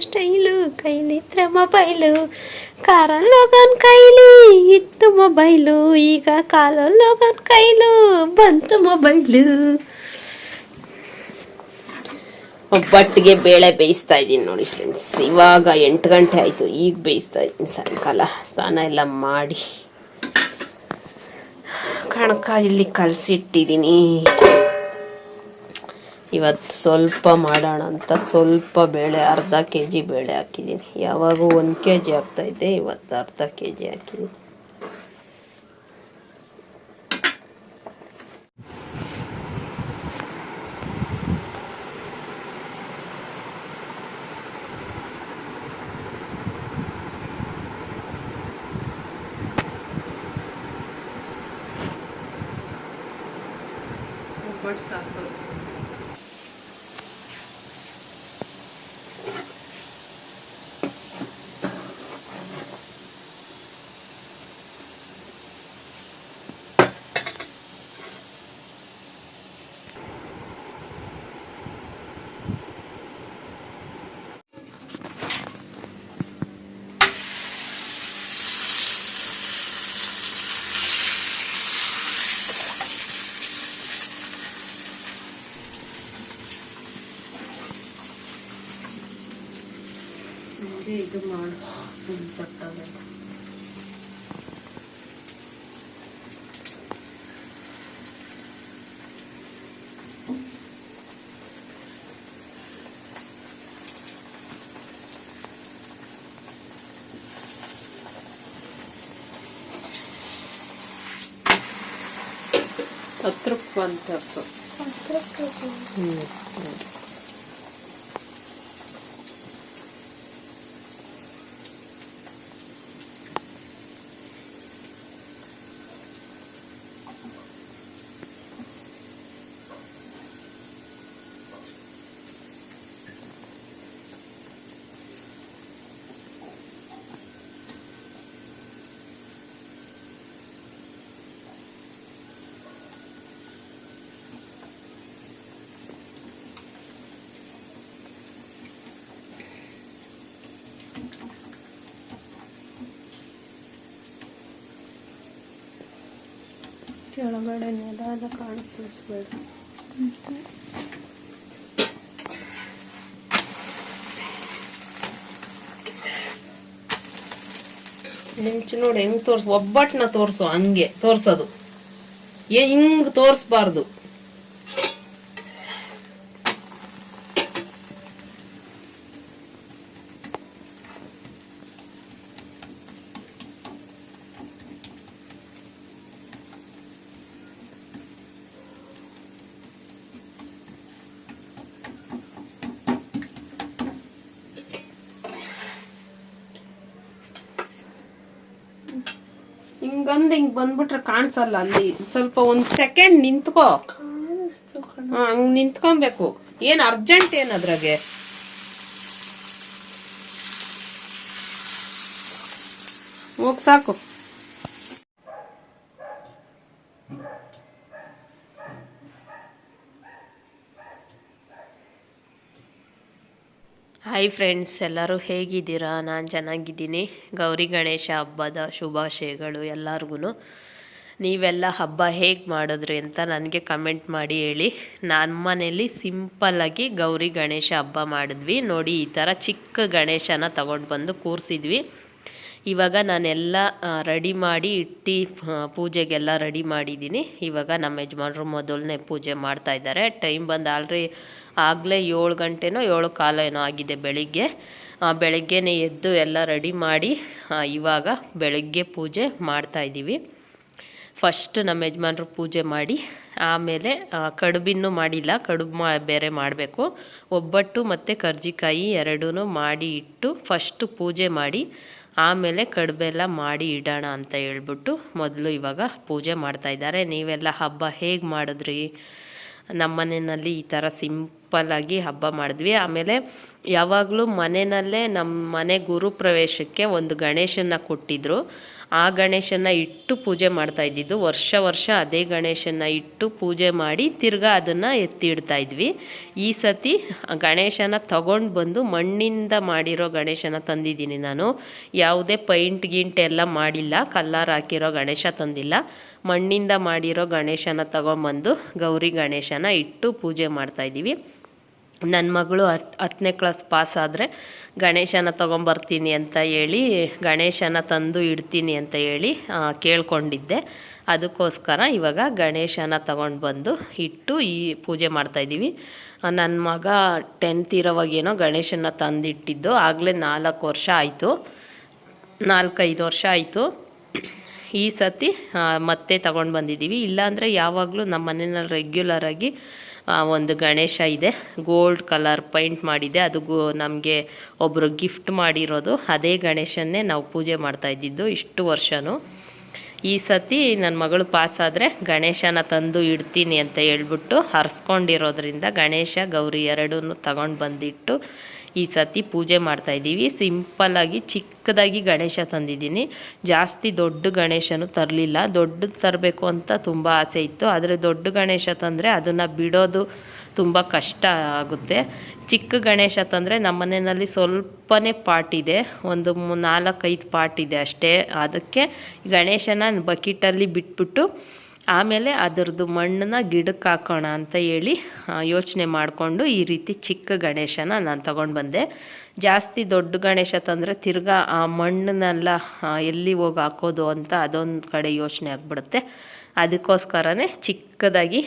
Style style ಕೈಲಿತ್ರ mobile ಕಾರಲ್ಲಿ ಹೋಗೋನ್ ಕೈಲಿ ಇತ್ತು ಮೊಬೈಲು ಈಗ ಕಾಲಲ್ಲಿ ಹೋಗೋನ್ ಕೈಲು ಬಂತು ಮೊಬೈಲು ಒಬ್ಬಟ್ಟಿಗೆ ಬೇಳೆ ಬೇಯಿಸ್ತಾ ಇದ್ದೀನಿ ನೋಡಿ ಫ್ರೆಂಡ್ಸ್ ಇವಾಗ ಎಂಟು ಗಂಟೆ ಆಯಿತು, ಈಗ ಬೇಯಿಸ್ತಾ ಇದ್ದೀನಿ ಸಾಯಂಕಾಲ. ಸ್ನಾನ ಎಲ್ಲ ಮಾಡಿ. ಕಣಕ ಇಲ್ಲಿ ಕಲಸಿಟ್ಟಿದ್ದೀನಿ. ಇವತ್ತು ಸ್ವಲ್ಪ ಮಾಡೋಣ ಅಂತ ಸ್ವಲ್ಪ ಬೇಳೆ, ಅರ್ಧ ಕೆ ಜಿ ಬೇಳೆ ಹಾಕಿದ್ದೀನಿ. ಯಾವಾಗೂ ಒಂದು ಕೆ ಜಿ ಆಗ್ತಾಯಿದ್ದೆ ಇವತ್ತು ಅರ್ಧ ಕೆ ಜಿ ಹಾಕಿದ್ದೀನಿ. ಇದು ಮಾಡಿ ಹತ್ರಕ್ಕೆ ಬಂದು ತರಿಸು ಹ್ಞೂ ಕೆಳಗಡೆ ನೆಲದ ಕಾಣಿಸ್ಬೇಡ ಹೆಂಚು ನೋಡಿ ಹೆಂಗ್ ತೋರ್ಸು? ಒಬ್ಬಟ್ಟನ್ನ ತೋರ್ಸು ಹಂಗೆ ತೋರ್ಸೋದು. ಏ ಹಿಂಗ್ ತೋರ್ಸ್ಬಾರ್ದು. ಹಿಂಗಂದ್ ಹಿಂಗ್ ಬಂದ್ಬಿಟ್ರೆ ಕಾಣಿಸಲ್ಲ ಅಲ್ಲಿ. ಸ್ವಲ್ಪ ಒಂದ್ ಸೆಕೆಂಡ್ ನಿಂತ್ಕೋ. ಹಂಗ್ ನಿಂತ್ಕೊಬೇಕು. ಏನ್ ಅರ್ಜೆಂಟ್ ಏನ್ ಅದ್ರಾಗೆ? ಹೋಗ್ ಸಾಕು. ಹಾಯ್ ಫ್ರೆಂಡ್ಸ್ ಎಲ್ಲರೂ ಹೇಗಿದ್ದೀರಾ? ನಾನು ಚೆನ್ನಾಗಿದ್ದೀನಿ. ಗೌರಿ ಗಣೇಶ ಹಬ್ಬದ ಶುಭಾಶಯಗಳು ಎಲ್ಲರಿಗೂ ನೀವೆಲ್ಲ ಹಬ್ಬ ಹೇಗೆ ಮಾಡಿದ್ರಿ ಅಂತ ನನಗೆ ಕಮೆಂಟ್ ಮಾಡಿ ಹೇಳಿ. ನಮ್ಮ ಮನೇಲಿ ಸಿಂಪಲ್ಲಾಗಿ ಗೌರಿ ಗಣೇಶ ಹಬ್ಬ ಮಾಡಿದ್ವಿ. ನೋಡಿ, ಈ ಥರ ಚಿಕ್ಕ ಗಣೇಶನ ತಗೊಂಡು ಬಂದು ಕೂರಿಸಿದ್ವಿ. ಇವಾಗ ನಾನೆಲ್ಲ ರೆಡಿ ಮಾಡಿ ಇಟ್ಟು ಪೂಜೆಗೆಲ್ಲ ರೆಡಿ ಮಾಡಿದ್ದೀನಿ. ಇವಾಗ ನಮ್ಮ ಯಜಮಾನರು ಮೊದಲನೇ ಪೂಜೆ ಮಾಡ್ತಾಯಿದ್ದಾರೆ ಟೈಮ್ ಬಂದು ಆಲ್ರಿ ಆಗಲೇ ಏಳು ಗಂಟೆನೋ ಏಳು ಕಾಲ ಏನೋ ಆಗಿದೆ ಬೆಳಿಗ್ಗೆ. ಬೆಳಗ್ಗೆನೇ ಎದ್ದು ಎಲ್ಲ ರೆಡಿ ಮಾಡಿ ಇವಾಗ ಬೆಳಗ್ಗೆ ಪೂಜೆ ಮಾಡ್ತಾಯಿದ್ದೀವಿ ಫಸ್ಟ್ ನಮ್ಮ ಯಜಮಾನ್ರು ಪೂಜೆ ಮಾಡಿ, ಆಮೇಲೆ ಕಡುಬಿನ್ನು ಮಾಡಿಲ್ಲ, ಕಡುಬು ಮಾ, ಬೇರೆ ಮಾಡಬೇಕು. ಒಬ್ಬಟ್ಟು ಮತ್ತು ಕರ್ಜಿಕಾಯಿ ಎರಡೂ ಮಾಡಿ ಇಟ್ಟು ಫಸ್ಟು ಪೂಜೆ ಮಾಡಿ, ಆಮೇಲೆ ಕಡುಬೆಲ್ಲ ಮಾಡಿ ಇಡೋಣ ಅಂತ ಹೇಳ್ಬಿಟ್ಟು ಮೊದಲು ಇವಾಗ ಪೂಜೆ ಮಾಡ್ತಾಯಿದ್ದಾರೆ ನೀವೆಲ್ಲ ಹಬ್ಬ ಹೇಗೆ ಮಾಡಿದ್ರಿ? ನಮ್ಮ ಮನೆಯಲ್ಲಿ ಈ ಥರ ಸಿಂಪಲ್ಲಾಗಿ ಹಬ್ಬ ಮಾಡಿದ್ವಿ. ಆಮೇಲೆ ಯಾವಾಗಲೂ ಮನೆಯಲ್ಲೇ ನಮ್ಮ ಮನೆ ಗುರುಪ್ರವೇಶಕ್ಕೆ ಒಂದು ಗಣೇಶನ ಕೊಟ್ಟಿದ್ರು. ಆ ಗಣೇಶನ ಇಟ್ಟು ಪೂಜೆ ಮಾಡ್ತಾ ಇದ್ದಿದ್ದು. ವರ್ಷ ವರ್ಷ ಅದೇ ಗಣೇಶನ ಇಟ್ಟು ಪೂಜೆ ಮಾಡಿ ತಿರ್ಗಾ ಅದನ್ನು ಎತ್ತಿ ಇಡ್ತಾ ಇದ್ವಿ. ಈ ಸತಿ ಗಣೇಶನ ತಗೊಂಡು ಬಂದು ಮಣ್ಣಿಂದ ಮಾಡಿರೋ ಗಣೇಶನ ತಂದಿದ್ದೀನಿ ನಾನು. ಯಾವುದೇ ಪೈಂಟ್ ಗಿಂಟ್ ಎಲ್ಲ ಮಾಡಿಲ್ಲ. ಕಲ್ಲರ್ ಹಾಕಿರೋ ಗಣೇಶ ತಂದಿಲ್ಲ. ಮಣ್ಣಿಂದ ಮಾಡಿರೋ ಗಣೇಶನ ತಗೊಂಬಂದು ಗೌರಿ ಗಣೇಶನ ಇಟ್ಟು ಪೂಜೆ ಮಾಡ್ತಾ ಇದ್ದೀವಿ. ನನ್ನ ಮಗಳು ಹತ್ ಹತ್ತನೇ ಕ್ಲಾಸ್ ಪಾಸ್ ಆದರೆ ಗಣೇಶನ ತೊಗೊಂಬರ್ತೀನಿ ಅಂತ ಹೇಳಿ, ಗಣೇಶನ ತಂದು ಇಡ್ತೀನಿ ಅಂತ ಹೇಳಿ ಕೇಳ್ಕೊಂಡಿದ್ದೆ. ಅದಕ್ಕೋಸ್ಕರ ಇವಾಗ ಗಣೇಶನ ತಗೊಂಡು ಬಂದು ಇಟ್ಟು ಈ ಪೂಜೆ ಮಾಡ್ತಾಯಿದ್ದೀವಿ ನನ್ನ ಮಗ ಟೆಂತ್ ಇರೋವಾಗೇನೋ ಗಣೇಶನ ತಂದಿಟ್ಟಿದ್ದು, ಆಗಲೇ ನಾಲ್ಕು ವರ್ಷ ಆಯಿತು. ನಾಲ್ಕೈದು ವರ್ಷ ಆಯಿತು. ಈ ಸತಿ ಮತ್ತೆ ತಗೊಂಡು ಬಂದಿದ್ದೀವಿ. ಇಲ್ಲಾಂದರೆ ಯಾವಾಗಲೂ ನಮ್ಮ ಮನೆಯಲ್ಲಿ ರೆಗ್ಯುಲರಾಗಿ ಒಂದು ಗಣೇಶ ಇದೆ. ಗೋಲ್ಡ್ ಕಲರ್ ಪೈಂಟ್ ಮಾಡಿದೆ. ಅದು ಗೋ, ನಮಗೆ ಒಬ್ಬರು ಗಿಫ್ಟ್ ಮಾಡಿರೋದು. ಅದೇ ಗಣೇಶನ್ನೇ ನಾವು ಪೂಜೆ ಮಾಡ್ತಾ ಇದ್ದಿದ್ದು ಇಷ್ಟು ವರ್ಷವೂ ಈ ಸತಿ ನನ್ನ ಮಗಳು ಪಾಸ್ ಆದರೆ ಗಣೇಶನ ತಂದು ಇಡ್ತೀನಿ ಅಂತ ಹೇಳ್ಬಿಟ್ಟು ಹರಿಸ್ಕೊಂಡಿರೋದ್ರಿಂದ ಗಣೇಶ ಗೌರಿ ಎರಡೂ ತಗೊಂಡು ಬಂದಿಟ್ಟು ಈ ಸತಿ ಪೂಜೆ ಮಾಡ್ತಾ ಇದ್ದೀವಿ. ಸಿಂಪಲ್ಲಾಗಿ ಚಿಕ್ಕದಾಗಿ ಗಣೇಶ ತಂದಿದ್ದೀನಿ. ಜಾಸ್ತಿ ದೊಡ್ಡ ಗಣೇಶನು ತರಲಿಲ್ಲ. ದೊಡ್ಡದು ತರಬೇಕು ಅಂತ ತುಂಬ ಆಸೆ ಇತ್ತು. ಆದರೆ ದೊಡ್ಡ ಗಣೇಶ ತಂದರೆ ಅದನ್ನು ಬಿಡೋದು ತುಂಬ ಕಷ್ಟ ಆಗುತ್ತೆ. ಚಿಕ್ಕ ಗಣೇಶ ತಂದರೆ ನಮ್ಮ ಮನೆಯಲ್ಲಿ ಸ್ವಲ್ಪನೇ ಪಾಟ್ ಇದೆ. ಒಂದು ನಾಲ್ಕೈದು ಪಾಟ್ ಇದೆ ಅಷ್ಟೇ. ಅದಕ್ಕೆ ಗಣೇಶನ ಬಕೆಟಲ್ಲಿ ಬಿಟ್ಬಿಟ್ಟು ಆಮೇಲೆ ಅದರದ್ದು ಮಣ್ಣನ್ನ ಗಿಡಕ್ಕೆ ಹಾಕೋಣ ಅಂತ ಹೇಳಿ ಯೋಚನೆ ಮಾಡಿಕೊಂಡು ಈ ರೀತಿ ಚಿಕ್ಕ ಗಣೇಶನ ನಾನು ತಗೊಂಡು ಬಂದೆ. ಜಾಸ್ತಿ ದೊಡ್ಡ ಗಣೇಶ ತಂದರೆ ತಿರ್ಗಾ ಆ ಮಣ್ಣನ್ನೆಲ್ಲ ಎಲ್ಲಿ ಹೋಗಿ ಹಾಕೋದು ಅಂತ ಅದೊಂದು ಕಡೆ ಯೋಚನೆ ಆಗಿಬಿಡುತ್ತೆ. ಅದಕ್ಕೋಸ್ಕರನೇ ಚಿಕ್ಕದಾಗಿ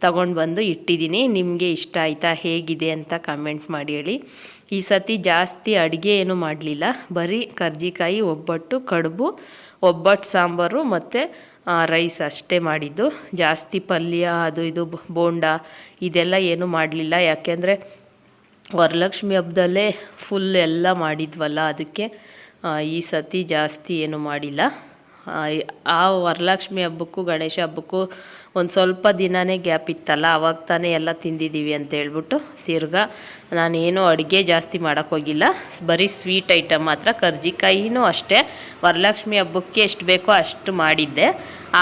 ತಗೊಂಡು ಬಂದು ಇಟ್ಟಿದ್ದೀನಿ. ನಿಮಗೆ ಇಷ್ಟ ಆಯಿತಾ, ಹೇಗಿದೆ ಅಂತ ಕಮೆಂಟ್ ಮಾಡಿ ಹೇಳಿ. ಈ ಸತಿ ಜಾಸ್ತಿ ಅಡುಗೆ ಏನು ಮಾಡಲಿಲ್ಲ. ಬರೀ ಕರ್ಜಿಕಾಯಿ, ಒಬ್ಬಟ್ಟು, ಕಡುಬು, ಒಬ್ಬಟ್ಟು ಸಾಂಬಾರು ಮತ್ತು ರೈಸ್ ಅಷ್ಟೇ ಮಾಡಿದ್ದು. ಜಾಸ್ತಿ ಪಲ್ಯ, ಅದು ಇದು ಬೋಂಡ, ಇದೆಲ್ಲ ಏನೂ ಮಾಡಲಿಲ್ಲ. ಯಾಕೆಂದರೆ ವರಲಕ್ಷ್ಮಿ ಹಬ್ಬದಲ್ಲೇ ಫುಲ್ ಎಲ್ಲ ಮಾಡಿದ್ವಲ್ಲ ಅದಕ್ಕೆ ಈ ಸತಿ ಜಾಸ್ತಿ ಏನು ಮಾಡಿಲ್ಲ. ಆ ವರಲಕ್ಷ್ಮಿ ಹಬ್ಬಕ್ಕೂ, ಗಣೇಶ ಹಬ್ಬಕ್ಕೂ ಒಂದು ಸ್ವಲ್ಪ ದಿನವೇ ಗ್ಯಾಪ್ ಇತ್ತಲ್ಲ, ಅವಾಗ ತಾನೇ ಎಲ್ಲ ತಿಂದಿದ್ದೀವಿ ಅಂತ ಹೇಳ್ಬಿಟ್ಟು ತಿರ್ಗಾ ನಾನೇನು ಅಡುಗೆ ಜಾಸ್ತಿ ಮಾಡೋಕ್ಕೋಗಿಲ್ಲ ಬರೀ ಸ್ವೀಟ್ ಐಟಮ್ ಮಾತ್ರ, ಕರ್ಜಿಕಾಯಿನೂ ಅಷ್ಟೇ. ವರಲಕ್ಷ್ಮಿ ಹಬ್ಬಕ್ಕೆ ಎಷ್ಟು ಬೇಕೋ ಅಷ್ಟು ಮಾಡಿದ್ದೆ.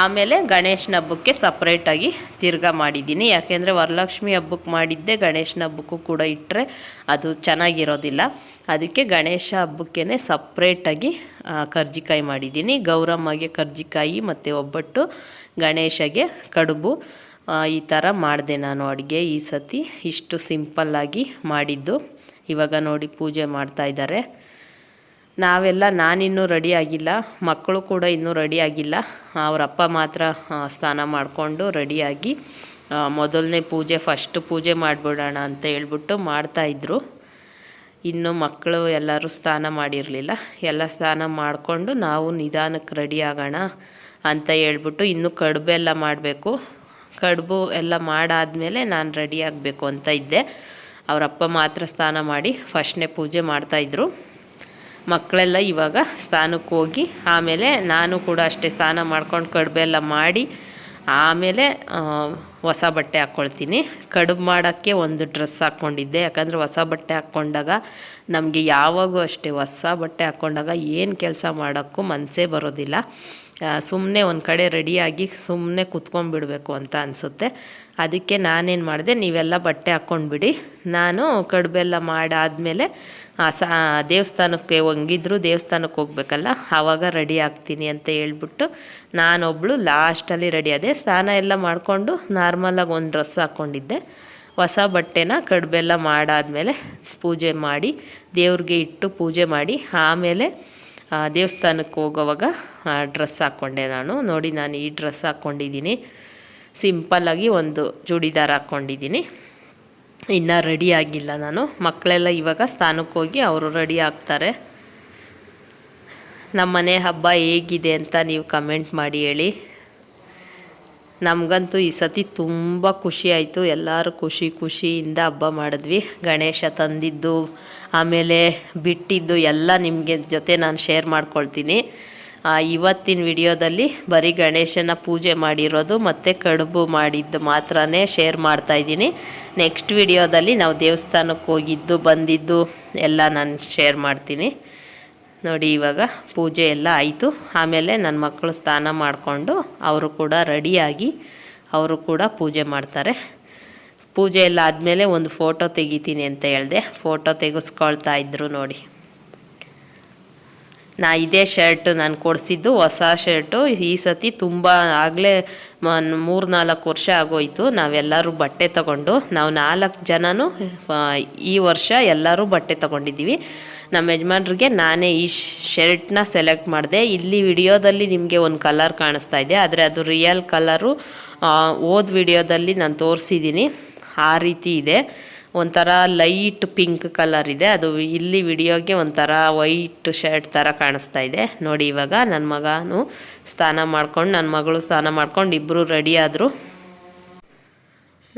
ಆಮೇಲೆ ಗಣೇಶನ ಹಬ್ಬಕ್ಕೆ ಸಪ್ರೇಟಾಗಿ ತಿರ್ಗಾ ಮಾಡಿದ್ದೀನಿ. ಯಾಕೆಂದರೆ ವರಲಕ್ಷ್ಮಿ ಹಬ್ಬಕ್ಕೆ ಮಾಡಿದ್ದೆ, ಗಣೇಶನ ಹಬ್ಬಕ್ಕೂ ಕೂಡ ಇಟ್ಟರೆ ಅದು ಚೆನ್ನಾಗಿರೋದಿಲ್ಲ. ಅದಕ್ಕೆ ಗಣೇಶ ಹಬ್ಬಕ್ಕೇ ಸಪ್ರೇಟಾಗಿ ಕರ್ಜಿಕಾಯಿ ಮಾಡಿದ್ದೀನಿ. ಗೌರಮ್ಮಗೆ ಕರ್ಜಿಕಾಯಿ ಮತ್ತು ಒಬ್ಬಟ್ಟು, ಗಣೇಶಗೆ ಕಡುಬು. ಈ ಥರ ಮಾಡಿದೆ ನಾನು ಅಡುಗೆ ಈ ಸತಿ. ಇಷ್ಟು ಸಿಂಪಲ್ಲಾಗಿ ಮಾಡಿದ್ದು. ಇವಾಗ ನೋಡಿ ಪೂಜೆ ಮಾಡ್ತಾ ಇದ್ದಾರೆ. ನಾವೆಲ್ಲ ನಾನಿನ್ನೂ ರೆಡಿ ಆಗಿಲ್ಲ. ಮಕ್ಕಳು ಕೂಡ ಇನ್ನೂ ರೆಡಿ ಆಗಿಲ್ಲ. ಅವರಪ್ಪ ಮಾತ್ರ ಸ್ನಾನ ಮಾಡಿಕೊಂಡು ರೆಡಿಯಾಗಿ ಮೊದಲನೇ ಪೂಜೆ, ಫಸ್ಟ್ ಪೂಜೆ ಮಾಡಿಬಿಡೋಣ ಅಂತ ಹೇಳ್ಬಿಟ್ಟು ಮಾಡ್ತಾಯಿದ್ರು ಇನ್ನು ಮಕ್ಕಳು ಎಲ್ಲರೂ ಸ್ನಾನ ಮಾಡಿರಲಿಲ್ಲ. ಎಲ್ಲ ಸ್ನಾನ ಮಾಡಿಕೊಂಡು ನಾವು ನಿಧಾನಕ್ಕೆ ರೆಡಿ ಆಗೋಣ ಅಂತ ಹೇಳ್ಬಿಟ್ಟು ಇನ್ನು ಕಡುಬೆಲ್ಲ ಮಾಡಬೇಕು. ಕಡುಬು ಎಲ್ಲ ಮಾಡಾದಮೇಲೆ ನಾನು ರೆಡಿ ಆಗಬೇಕು ಅಂತ ಇದ್ದೆ. ಅವರಪ್ಪ ಮಾತ್ರ ಸ್ನಾನ ಮಾಡಿ ಫಸ್ಟ್ನೇ ಪೂಜೆ ಮಾಡ್ತಾಯಿದ್ರು ಮಕ್ಕಳೆಲ್ಲ ಇವಾಗ ಸ್ನಾನಕ್ಕೆ ಹೋಗಿ ಆಮೇಲೆ ನಾನು ಕೂಡ ಅಷ್ಟೇ ಸ್ನಾನ ಮಾಡ್ಕೊಂಡು ಕಡುಬೆಲ್ಲ ಮಾಡಿ ಆಮೇಲೆ ಹೊಸ ಬಟ್ಟೆ ಹಾಕ್ಕೊಳ್ತೀನಿ. ಕಡುಬು ಮಾಡೋಕ್ಕೆ ಒಂದು ಡ್ರೆಸ್ ಹಾಕ್ಕೊಂಡಿದ್ದೆ. ಯಾಕಂದರೆ ಹೊಸ ಬಟ್ಟೆ ಹಾಕ್ಕೊಂಡಾಗ ನಮಗೆ ಯಾವಾಗೂ ಅಷ್ಟೇ ಹೊಸ ಬಟ್ಟೆ ಹಾಕ್ಕೊಂಡಾಗ ಏನು ಕೆಲಸ ಮಾಡೋಕ್ಕೂ ಮನಸ್ಸೇ ಬರೋದಿಲ್ಲ. ಸುಮ್ಮನೆ ಒಂದು ಕಡೆ ರೆಡಿಯಾಗಿ ಸುಮ್ಮನೆ ಕುತ್ಕೊಂಡ್ಬಿಡಬೇಕು ಅಂತ ಅನಿಸುತ್ತೆ. ಅದಕ್ಕೆ ನಾನೇನು ಮಾಡಿದೆ, ನೀವೆಲ್ಲ ಬಟ್ಟೆ ಹಾಕ್ಕೊಂಡ್ಬಿಡಿ. ನಾನು ಕಡುಬೆಲ್ಲ ಮಾಡಾದಮೇಲೆ ಸ ದೇವಸ್ಥಾನಕ್ಕೆ ಹಂಗಿದ್ರು, ದೇವಸ್ಥಾನಕ್ಕೆ ಹೋಗ್ಬೇಕಲ್ಲ, ಆವಾಗ ರೆಡಿ ಆಗ್ತೀನಿ ಅಂತ ಹೇಳ್ಬಿಟ್ಟು ನಾನೊಬ್ಬಳು ಲಾಸ್ಟಲ್ಲಿ ರೆಡಿ ಆದೆ. ಸ್ನಾನ ಎಲ್ಲ ಮಾಡಿಕೊಂಡು ನಾರ್ಮಲಾಗಿ ಒಂದು ಡ್ರೆಸ್ ಹಾಕ್ಕೊಂಡಿದ್ದೆ ಹೊಸ ಬಟ್ಟೆನ ಕಡುಬೆಲ್ಲ ಮಾಡಾದಮೇಲೆ ಪೂಜೆ ಮಾಡಿ, ದೇವ್ರಿಗೆ ಇಟ್ಟು ಪೂಜೆ ಮಾಡಿ, ಆಮೇಲೆ ದೇವಸ್ಥಾನಕ್ಕೆ ಹೋಗೋವಾಗ ಡ್ರೆಸ್ ಹಾಕ್ಕೊಂಡೆ ನಾನು. ನೋಡಿ ನಾನು ಈ ಡ್ರೆಸ್ ಹಾಕ್ಕೊಂಡಿದ್ದೀನಿ ಸಿಂಪಲ್ಲಾಗಿ ಒಂದು ಚೂಡಿದಾರ್ ಹಾಕ್ಕೊಂಡಿದ್ದೀನಿ ಇನ್ನೂ ರೆಡಿ ಆಗಿಲ್ಲ ನಾನು. ಮಕ್ಕಳೆಲ್ಲ ಇವಾಗ ಸ್ಥಾನಕ್ಕೆ ಹೋಗಿ ಅವರು ರೆಡಿ ಆಗ್ತಾರೆ. ನಮ್ಮ ಮನೆ ಹಬ್ಬ ಹೇಗಿದೆ ಅಂತ ನೀವು ಕಮೆಂಟ್ ಮಾಡಿ ಹೇಳಿ. ನಮಗಂತೂ ಈ ಸತಿ ತುಂಬ ಖುಷಿ ಆಯಿತು. ಎಲ್ಲರೂ ಖುಷಿ ಖುಷಿಯಿಂದ ಹಬ್ಬ ಮಾಡಿದ್ವಿ. ಗಣೇಶ ತಂದಿದ್ದು, ಆಮೇಲೆ ಬಿಟ್ಟಿದ್ದು ಎಲ್ಲ ನಿಮಗೆ ಜೊತೆ ನಾನು ಶೇರ್ ಮಾಡ್ಕೊಳ್ತೀನಿ. ಇವತ್ತಿನ ವಿಡಿಯೋದಲ್ಲಿ ಬರೀ ಗಣೇಶನ ಪೂಜೆ ಮಾಡಿರೋದು ಮತ್ತು ಕಡುಬು ಮಾಡಿದ್ದು ಮಾತ್ರ ಶೇರ್ ಮಾಡ್ತಾಯಿದ್ದೀನಿ ನೆಕ್ಸ್ಟ್ ವಿಡಿಯೋದಲ್ಲಿ ನಾವು ದೇವಸ್ಥಾನಕ್ಕೆ ಹೋಗಿದ್ದು, ಬಂದಿದ್ದು ಎಲ್ಲ ನಾನು ಶೇರ್ ಮಾಡ್ತೀನಿ. ನೋಡಿ ಇವಾಗ ಪೂಜೆ ಎಲ್ಲ ಆಯಿತು. ಆಮೇಲೆ ನನ್ನ ಮಕ್ಕಳು ಸ್ನಾನ ಮಾಡಿಕೊಂಡು ಅವರು ಕೂಡ ರೆಡಿಯಾಗಿ ಅವರು ಕೂಡ ಪೂಜೆ ಮಾಡ್ತಾರೆ. ಪೂಜೆ ಎಲ್ಲ ಆದಮೇಲೆ ಒಂದು ಫೋಟೋ ತೆಗಿತೀನಿ ಅಂತ ಹೇಳಿದೆ. ಫೋಟೋ ತೆಗೆಸ್ಕೊಳ್ತಾ ಇದ್ದರು ನೋಡಿ. ನಾ ಇದೇ ಶರ್ಟ್ ನಾನು ಕೊಡಿಸಿದ್ದು, ಹೊಸ ಶರ್ಟು. ಈ ಸತಿ ತುಂಬ ಆಗಲೇ ಮೂರು ನಾಲ್ಕು ವರ್ಷ ಆಗೋಯ್ತು. ನಾವೆಲ್ಲರೂ ಬಟ್ಟೆ ತಗೊಂಡು, ನಾವು ನಾಲ್ಕು ಜನನೂ ಈ ವರ್ಷ ಎಲ್ಲರೂ ಬಟ್ಟೆ ತಗೊಂಡಿದ್ದೀವಿ. ನಮ್ಮ ಯಜಮಾನ್ರಿಗೆ ನಾನೇ ಈ ಶರ್ಟ್ನ ಸೆಲೆಕ್ಟ್ ಮಾಡಿದೆ. ಇಲ್ಲಿ ವಿಡಿಯೋದಲ್ಲಿ ನಿಮಗೆ ಒಂದು ಕಲರ್ ಕಾಣಿಸ್ತಾ ಇದೆ. ಆದರೆ ಅದು ರಿಯಲ್ ಕಲರು ಓದ್ ವಿಡಿಯೋದಲ್ಲಿ ನಾನು ತೋರಿಸಿದ್ದೀನಿ. ಆ ರೀತಿ ಇದೆ. ಒಂಥರ ಲೈಟ್ ಪಿಂಕ್ ಕಲರ್ ಇದೆ. ಅದು ಇಲ್ಲಿ ವಿಡಿಯೋಗೆ ಒಂಥರ ವೈಟ್ ಶರ್ಟ್ ಥರ ಕಾಣಿಸ್ತಾ ಇದೆ. ನೋಡಿ ಇವಾಗ ನನ್ನ ಮಗನು ಸ್ನಾನ ಮಾಡ್ಕೊಂಡು ನನ್ನ ಮಗಳು ಸ್ನಾನ ಮಾಡ್ಕೊಂಡು ಇಬ್ಬರು ರೆಡಿ ಆದರು.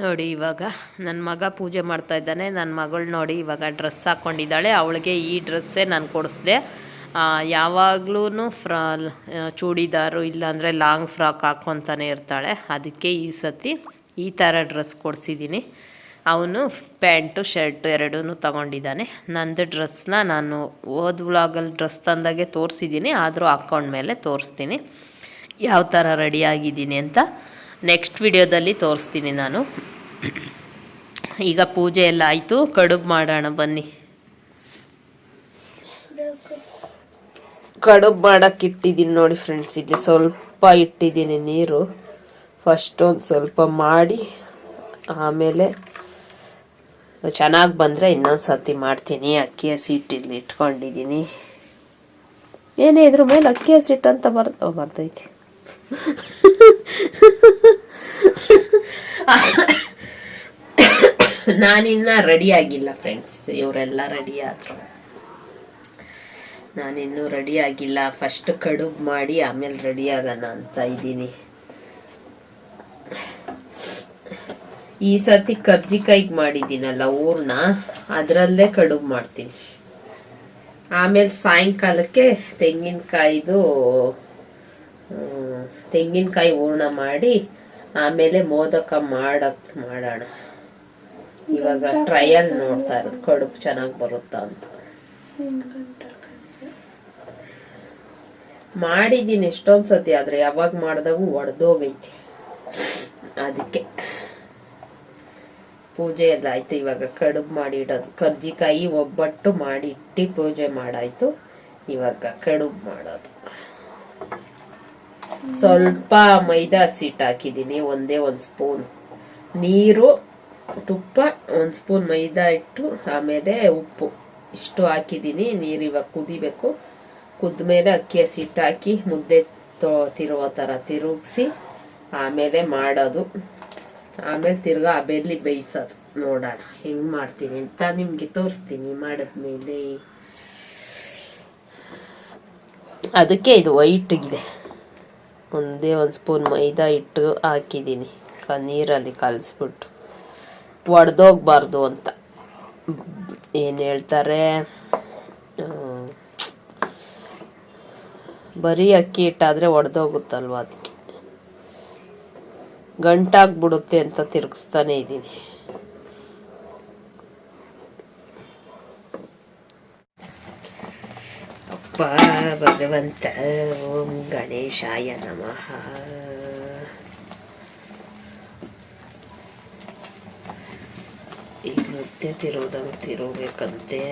ನೋಡಿ ಇವಾಗ ನನ್ನ ಮಗ ಪೂಜೆ ಮಾಡ್ತಾ ಇದ್ದಾನೆ. ನನ್ನ ಮಗಳು ನೋಡಿ ಇವಾಗ ಡ್ರೆಸ್ ಹಾಕ್ಕೊಂಡಿದ್ದಾಳೆ ಅವಳಿಗೆ ಈ ಡ್ರೆಸ್ಸೇ ನಾನು ಕೊಡಿಸ್ದೆ. ಯಾವಾಗಲೂ ಫ್ರ ಚೂಡಿದಾರು ಇಲ್ಲಾಂದರೆ ಲಾಂಗ್ ಫ್ರಾಕ್ ಹಾಕ್ಕೊತಾನೆ ಇರ್ತಾಳೆ. ಅದಕ್ಕೆ ಈ ಸತಿ ಈ ಥರ ಡ್ರೆಸ್ ಕೊಡಿಸಿದ್ದೀನಿ ಅವನು ಪ್ಯಾಂಟು, ಶರ್ಟು ಎರಡೂ ತಗೊಂಡಿದ್ದಾನೆ. ನಂದು ಡ್ರೆಸ್ನ ನಾನು ಓದ್ ಡ್ರೆಸ್ ತಂದಾಗೆ ತೋರಿಸಿದ್ದೀನಿ, ಆದರೂ ಹಾಕ್ಕೊಂಡ್ಮೇಲೆ ತೋರಿಸ್ತೀನಿ. ಯಾವ ಥರ ರೆಡಿ ಆಗಿದ್ದೀನಿ ಅಂತ ನೆಕ್ಸ್ಟ್ ವಿಡಿಯೋದಲ್ಲಿ ತೋರಿಸ್ತೀನಿ ನಾನು. ಈಗ ಪೂಜೆ ಎಲ್ಲ ಆಯಿತು, ಕಡುಬು ಮಾಡೋಣ, ಬನ್ನಿ. ಕಡುಬು ಮಾಡಕ್ಕೆ ಇಟ್ಟಿದ್ದೀನಿ ನೋಡಿ ಫ್ರೆಂಡ್ಸ್ ಇಲ್ಲಿ ಸ್ವಲ್ಪ ಇಟ್ಟಿದ್ದೀನಿ ನೀರು. ಫಸ್ಟ್ ಒಂದು ಸ್ವಲ್ಪ ಮಾಡಿ, ಆಮೇಲೆ ಚೆನ್ನಾಗಿ ಬಂದರೆ ಇನ್ನೊಂದು ಸರ್ತಿ ಮಾಡ್ತೀನಿ. ಅಕ್ಕಿ ಹಸಿ ಹಿಟ್ಟಿಲ್ಲಿ ಇಟ್ಕೊಂಡಿದ್ದೀನಿ ಏನೇ ಇದ್ರ ಮೇಲೆ ಅಕ್ಕಿ ಹಸಿಟ್ಟು ಅಂತ ಬರ್ ಓ, ಬರ್ತೈತಿ ನಾನಿನ್ನ ರೆಡಿ ಆಗಿಲ್ಲ ಫ್ರೆಂಡ್ಸ್ ಇವರೆಲ್ಲ ರೆಡಿ ಆದರು. ನಾನಿನ್ನೂ ರೆಡಿ ಆಗಿಲ್ಲ. ಫಸ್ಟ್ ಕಡುಬು ಮಾಡಿ ಆಮೇಲೆ ರೆಡಿ ಆಗೋಣ ಅಂತ ಇದ್ದೀನಿ. ಈ ಸತಿ ಕರ್ಜಿಕಾಯಿಗೆ ಮಾಡಿದ್ದೀನಲ್ಲ, ಊರ್ನ? ಅದರಲ್ಲೇ ಕಡುಬು ಮಾಡ್ತೀನಿ. ಆಮೇಲೆ ಸಾಯಂಕಾಲಕ್ಕೆ ತೆಂಗಿನಕಾಯಿದು ತೆಂಗಿನಕಾಯಿ ಹೂರ್ಣ ಮಾಡಿ, ಆಮೇಲೆ ಮೋದಕ ಮಾಡಕ್ ಮಾಡೋಣ. ಇವಾಗ ಟ್ರಯಲ್ ನೋಡ್ತಾ ಇರೋದು, ಕಡುಬು ಚೆನ್ನಾಗಿ ಬರುತ್ತಾ ಅಂತ. ಮಾಡಿದ್ದೀನಿ ಎಷ್ಟೊಂದು ಸತಿ ಆದ್ರೆ ಯಾವಾಗ ಮಾಡಿದಾಗೂ ಒಡೆದೋಗೈತಿ. ಅದಕ್ಕೆ. ಪೂಜೆ ಎಲ್ಲ ಆಯ್ತು. ಇವಾಗ ಕಡುಬು ಮಾಡಿ ಇಡೋದು. ಕರ್ಜಿಕಾಯಿ, ಒಬ್ಬಟ್ಟು ಮಾಡಿ ಇಟ್ಟು ಪೂಜೆ ಮಾಡಾಯ್ತು. ಇವಾಗ ಕಡುಬು ಮಾಡೋದು. ಸ್ವಲ್ಪ ಮೈದಾ ಹಸಿಟ್ಟು ಹಾಕಿದ್ದೀನಿ. ಒಂದೇ ಒಂದು ಸ್ಪೂನ್. ನೀರು, ತುಪ್ಪ, ಒಂದು ಸ್ಪೂನ್ ಮೈದಾ ಇಟ್ಟು ಆಮೇಲೆ ಉಪ್ಪು. ಇಷ್ಟು ಹಾಕಿದ್ದೀನಿ. ನೀರು ಇವಾಗ ಕುದಿಬೇಕು. ಕುದ್ಮೇಲೆ ಅಕ್ಕಿ ಹಸಿಟ್ಟು ಹಾಕಿ ಮುದ್ದೆ ತೋ, ತಿರುವ ಥರ ತಿರುಗಿಸಿ, ಆಮೇಲೆ ಮಾಡೋದು. ಆಮೇಲೆ ತಿರ್ಗಾ ಆ ಬೆಲ್ಲಿ ಬೇಯಿಸೋದು. ನೋಡೋಣ. ಹೆಂಗ್ ಮಾಡ್ತೀನಿ ಅಂತ ನಿಮ್ಗೆ ತೋರಿಸ್ತೀನಿ ಮಾಡಿದ್ಮೇಲೆ ಅದಕ್ಕೆ ಇದು ವೈಟ್ಗಿದೆ ಒಂದೇ ಒಂದು ಸ್ಪೂನ್ ಮೈದಾ ಹಿಟ್ಟು ಹಾಕಿದ್ದೀನಿ. ನೀರಲ್ಲಿ ಕಲಿಸ್ಬಿಟ್ಟು. ಒಡೆದೋಗ್ಬಾರ್ದು ಅಂತ. ಏನು ಹೇಳ್ತಾರೆ? ಬರೀ ಅಕ್ಕಿ ಹಿಟ್ಟಾದರೆ ಒಡೆದೋಗುತ್ತಲ್ವ ಅದಕ್ಕೆ? ಗಂಟಾಗ್ಬಿಡುತ್ತೆ ಅಂತ ತಿರುಗಿಸ್ತಾನೆ ಇದ್ದೀನಿ. ಅಪ್ಪ ಭಗವಂತ ಓಂ ಗಣೇಶಾಯ ನಮಃ. ಈಗ ನೃತ್ಯ ತಿರೋದಂಗೆ ತಿರೋಬೇಕಂತೆ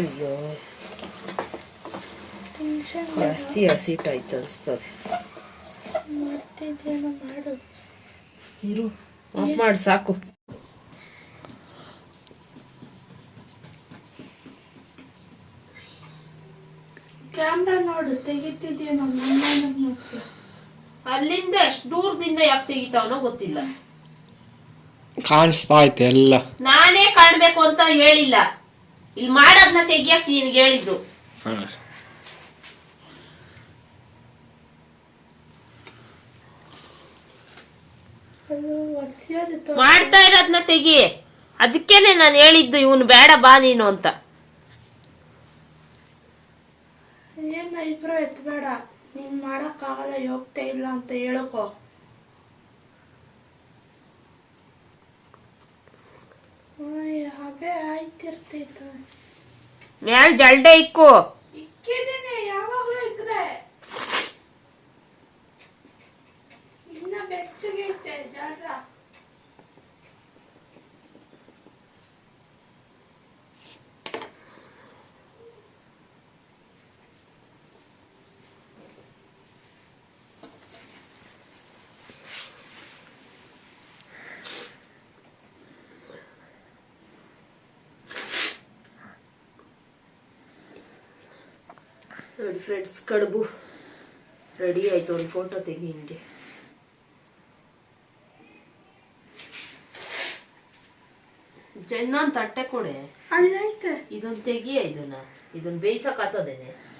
ಅಯ್ಯೋ. ಟೆನ್ಷನ್ ಜಾಸ್ತಿ ಹಸಿಟ್ ಆಯ್ತು ಅನಿಸ್ತದೆ. ಇರು ಆಫ್ ಮಾಡಿ ಸಾಕು. ಕ್ಯಾಮ್ರಾ ನೋಡು ಮತ್ತೆ ಅಲ್ಲಿಂದ ಅಷ್ಟು ದೂರದಿಂದ ಯಾಕೆ ತೆಗಿತಾವನೋ ಗೊತ್ತಿಲ್ಲ. ಕಾಣಿಸ್ತಾ ಐತೆ ಎಲ್ಲ. ನಾನೇ ಕಾಣ್ಬೇಕು ಅಂತ ಹೇಳಿಲ್ಲ. ಇಲ್ಲಿ ಮಾಡೋದನ್ನ ತೆಗಿಯಕ್ ನಿನ್ಗೆ ತೊ- ಮಾಡ್ತಾ ಇರೋದ್ನ ತೆಗಿ. ಅದಕ್ಕೇನೆ ನಾನು ಹೇಳಿದ್ದು ಇವನು ಬೇಡ ಬಾ ನೀನು ಅಂತ. ಏನ್ ಇಬ್ರು ಎತ್ಬೇಡ. ನೀನ್ ಮಾಡಕ್ಕಾಗಲ್ಲ ಹೋಗ್ತಾ ಇಲ್ಲ ಅಂತ ಹೇಳ್ಕೊ. ಹಬೆ ಆಯ್ತಿರ್ತೈತ. ಮ್ಯಾಲ ಜಲ್ಡೆ ಇಕ್ಕೋ. ಫ್ರೆಂಡ್ಸ್ ಕಡುಬು. ರೆಡಿ ಆಯ್ತು ಒಂದು ಫೋಟೋ ತೆಗಿ ಹಿಂಗೆ. ಚೆನ್ನಾಗಿ ತಟ್ಟೆ ಕೊಡೆ. ಅಲ್ಲೈತೆ ಇದನ್ನ ತೆಗಿಯ ಇದನ್ನ. ಇದನ್ನ ಬೇಯಿಸಕ್ ಆತದೇನೆ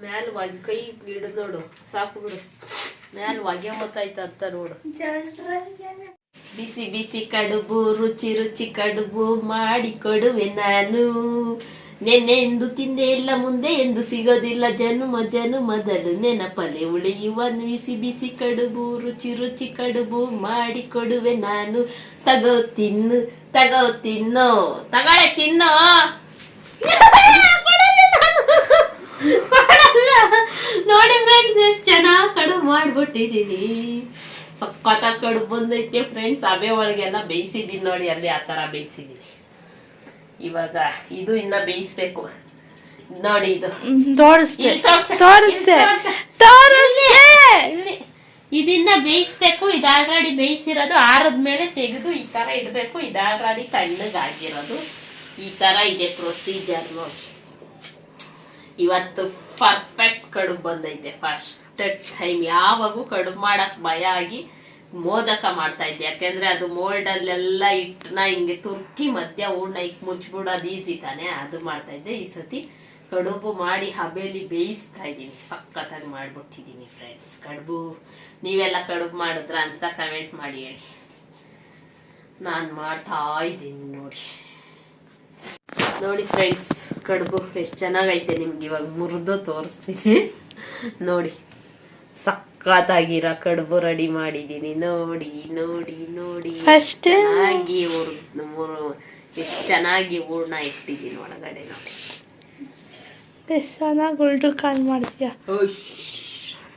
ಮ್ಯಾಲ ವಾಗಿ ಕೈ ಹಿಡಿದು ನೋಡು. ಸಾಕು ಬಿಡು. ಮ್ಯಾಲ ವಾಗ್ಯ ಮತ್ತಾಯ್ತ ಅಂತ ನೋಡು. ಬಿಸಿ ಬಿಸಿ ಕಡುಬು, ರುಚಿ ರುಚಿ ಕಡುಬು ಮಾಡಿ ಕೊಡುವೆ ನಾನು. ನೆನ್ನೆ ಎಂದು ತಿಂದೆ ಇಲ್ಲ, ಮುಂದೆ ಎಂದು ಸಿಗೋದಿಲ್ಲ. ಜನುಮ ಜನುಮದಲು ನೆನಪಲೆ ಉಳಿಯುವ ಬಿಸಿ ಬಿಸಿ ಕಡುಬು, ರುಚಿ ರುಚಿ ಕಡುಬು ಮಾಡಿ ಕೊಡುವೆ ನಾನು. ತಗೋ ತಿನ್ನು ತಗೋ ತಿನ್ನು ತಗೊಳೆ ತಿನ್ನು. ನೋಡಿ ಫ್ರೆಂಡ್ಸ್ ಎಷ್ಟು ಚೆನ್ನಾಗಿ ಕಡುಬು ಮಾಡ್ಬಿಟ್ಟಿದೀನಿ ಸಖತ್ತಾಗಿ ಕಡು ಬಂದೈತೆ ಫ್ರೆಂಡ್ಸ್ ಅಬೆ ಒಳಗೆಲ್ಲ ಬೇಯಿಸಿದ್ದೀನಿ ನೋಡಿ ಅಲ್ಲಿ ಆ ತರ ಬೇಯಿಸಿದ್ದೀನಿ ಇವಾಗ ಇದು ಇನ್ನ ಬೇಯಿಸ್ಬೇಕು. ನೋಡಿ ಇದು. ತೋರಿಸ್ತೆ. ಇಲ್ಲಿ ತೋರ್ಸು. ತೋರಿಸ್ತೆ. ತೋರಿಸ್ತೆ. ಇದನ್ನ ಬೇಯಿಸ್ಬೇಕು. ಇದು ಆಲ್ರೆಡಿ ಬೇಯಿಸಿರೋದು. ಆರದ ಮೇಲೆ ತೆಗೆದು ಈ ತರ ಇಡಬೇಕು. ಇದು ಆಲ್ರೆಡಿ ತಣ್ಣಗಾಗಿರೋದು. ಈ ತರ ಇದೆ ಪ್ರೊಸೀಜರ್ ನೋಡಿ. ಇವತ್ತು ಪರ್ಫೆಕ್ಟ್ ಕಡುಬು ಬಂದೈತೆ ಫಸ್ಟ್ ಟೈಮ್ ಯಾವಾಗೂ ಕಡುಬು ಮಾಡಕ್ ಭಯ ಆಗಿ ಮೋದಕ ಮಾಡ್ತಾ ಇದ್ದೆ. ಯಾಕೆಂದ್ರೆ ಅದು ಮೋಲ್ಡಲ್ಲೆಲ್ಲ ಹಿಟ್ಟನ್ನ ಹಿಂಗೆ ತುರ್ಕಿ ಮಧ್ಯ ಹೂರ್ಣ ಇಕ್ ಮುಚ್ಬಿಡೋದು ಈಜಿ ತಾನೆ. ಅದು ಮಾಡ್ತಾ ಇದ್ದೆ. ಈ ಸತಿ ಕಡುಬು ಮಾಡಿ ಹಬೆಯಲ್ಲಿ ಬೇಯಿಸ್ತಾ ಇದ್ದೀನಿ. ಸಖತ್ತಾಗಿ ಮಾಡ್ಬಿಟ್ಟಿದ್ದೀನಿ ಫ್ರೆಂಡ್ಸ್ ಕಡುಬು, ನೀವೆಲ್ಲ ಕಡುಬು ಮಾಡಿದ್ರ ಅಂತ ಕಮೆಂಟ್ ಮಾಡಿ ಹೇಳಿ. ನಾನು ಮಾಡ್ತಾ ಇದ್ದೀನಿ ನೋಡಿ. ನೋಡಿ ಫ್ರೆಂಡ್ಸ್ ಕಡುಬು ಎಷ್ಟು ಚೆನ್ನಾಗೈತೆ ನಿಮ್ಗೆ. ಇವಾಗ ಮುರಿದು ತೋರಿಸ್ತೀನಿ. ನೋಡಿ. ಸಖತ್ತಾಗಿರೋ ಕಡುಬು ರೆಡಿ ಮಾಡಿದ್ದೀನಿ ನೋಡಿ ನೋಡಿ ನೋಡಿ. First- ಚೆನ್ನಾಗಿ ಎಷ್ಟು ಚೆನ್ನಾಗಿ ಹೂರ್ಣ ಇಟ್ಟಿದ್ದೀನಿ ಒಳಗಡೆ ನೋಡಿ. ಎಷ್ಟು ಚೆನ್ನಾಗಿ ಉಲ್ಟು ಕಾಲ್ ಮಾಡ್ತೀಯ?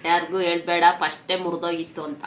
ಯಾರಿಗೂ ಹೇಳ್ಬೇಡ ಫಸ್ಟೇ ಮುರಿದೋಗಿತ್ತು ಅಂತ.